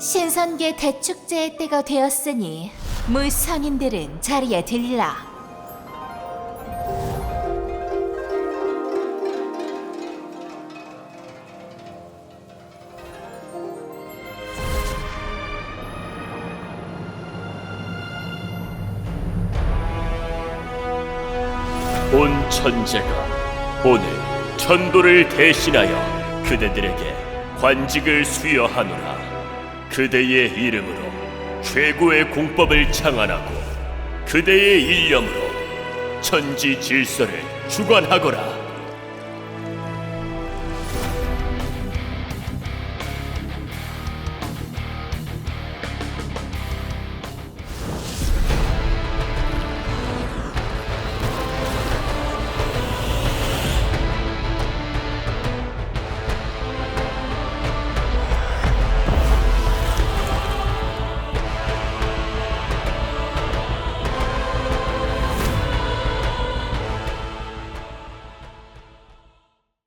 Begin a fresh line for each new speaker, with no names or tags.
신선계 대축제의 때가 되었으니 물선인들은 자리에 들라.
온 천재가 오늘 천도를 대신하여 그대들에게 관직을 수여하노라. 그대의 이름으로 최고의 공법을 창안하고 그대의 일념으로 천지 질서를 주관하거라.